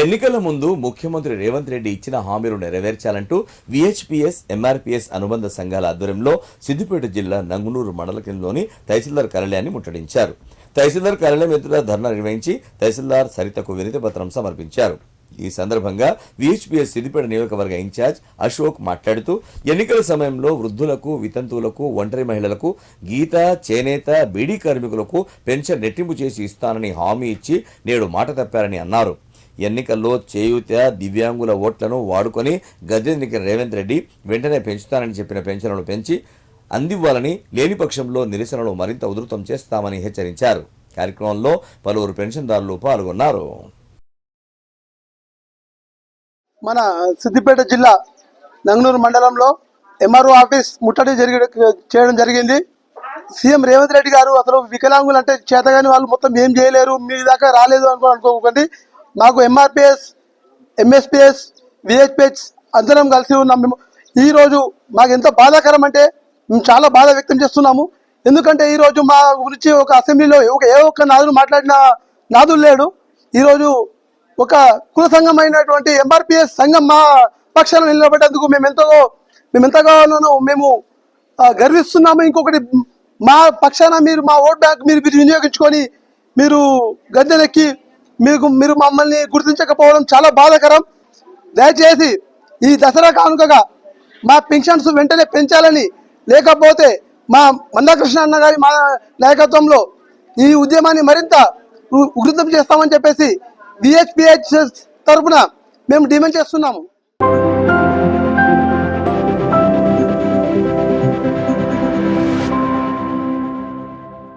ఎన్నికల ముందు ముఖ్యమంత్రి రేవంత్ రెడ్డి ఇచ్చిన హామీలు నెరవేర్చాలంటూ విహెచ్పిఎస్ ఎంఆర్పిఎస్ అనుబంధ సంఘాల ఆధ్వర్యంలో సిద్దిపేట జిల్లా నంగునూరు మండల కేంద్రంలోని తహసీల్దార్ కార్యాలయాన్ని ముట్టడించారు. తహసీల్దార్ కార్యాలయం ఎదుట ధర్నా నిర్వహించి తహసీల్దార్ సరితకు వినతి పత్రం సమర్పించారు. ఈ సందర్భంగా విహెచ్పిఎస్ సిద్దిపేట నియోజకవర్గ ఇన్ఛార్జ్ అశోక్ మాట్లాడుతూ ఎన్నికల సమయంలో వృద్ధులకు వితంతువులకు ఒంటరి మహిళలకు గీత చేనేత బీడీ కార్మికులకు పెన్షన్ రెట్టింపు చేసి ఇస్తానని హామీ ఇచ్చి నేడు మాట తప్పారని అన్నారు. ఎన్నికల్లో చేయూత దివ్యాంగుల ఓట్లను వాడుకొని గద్దెదికి రేవంత్ రెడ్డి వెంటనే పెంచుతానని చెప్పిన పెన్షన్లను పెంచి అందివ్వాలని లేని పక్షంలో నిరసనలు మరింత ఉధృతం చేస్తామని హెచ్చరించారు. కార్యక్రమంలో పలువురు పెన్షన్దారులు పాల్గొన్నారు. మన సిద్దిపేట జిల్లా నంగనూరు మండలంలో ఎంఆర్ఓ ఆఫీస్ ముట్టడి జరిగి చేయడం జరిగింది. సీఎం రేవంత్ రెడ్డి గారు అసలు వికలాంగులు అంటే చేతగాని వాళ్ళు మొత్తం ఏం చేయలేరు మీ దాకా రాలేదు అనుకో అనుకోకండి. మాకు ఎంఆర్పిఎస్ ఎంఎస్పిఎస్ విహెచ్పిహెచ్ అందరం కలిసి ఉన్నాం. మేము ఈరోజు మాకు ఎంత బాధాకరం అంటే మేము చాలా బాధ వ్యక్తం చేస్తున్నాము. ఎందుకంటే ఈరోజు మా గురించి ఒక అసెంబ్లీలో ఒక ఏ ఒక్క నాదులు మాట్లాడిన నాదులు లేడు. ఈరోజు ఒక కుల అయినటువంటి ఎంఆర్పిఎస్ సంఘం మా పక్షాన నిలబడేందుకు మేము ఎంతో మేము ఎంతగానో మేము గర్విస్తున్నాము. ఇంకొకటి మా పక్షాన మీరు మా ఓట్ బ్యాంక్ మీరు మీరు వినియోగించుకొని మీరు గద్దెనెక్కి మీకు మీరు మమ్మల్ని గుర్తించకపోవడం చాలా బాధాకరం. దయచేసి ఈ దసరా కానుకగా మా పెన్షన్స్ వెంటనే పెంచాలని లేకపోతే మా మందాకృష్ణ అన్న గారి మా నాయకత్వంలో ఈ ఉద్యమాన్ని మరింత ఉ- ఉధృతం చేస్తామని చెప్పేసి విహెచ్పిహెచ్ తరపున మేము డిమాండ్ చేస్తున్నాము.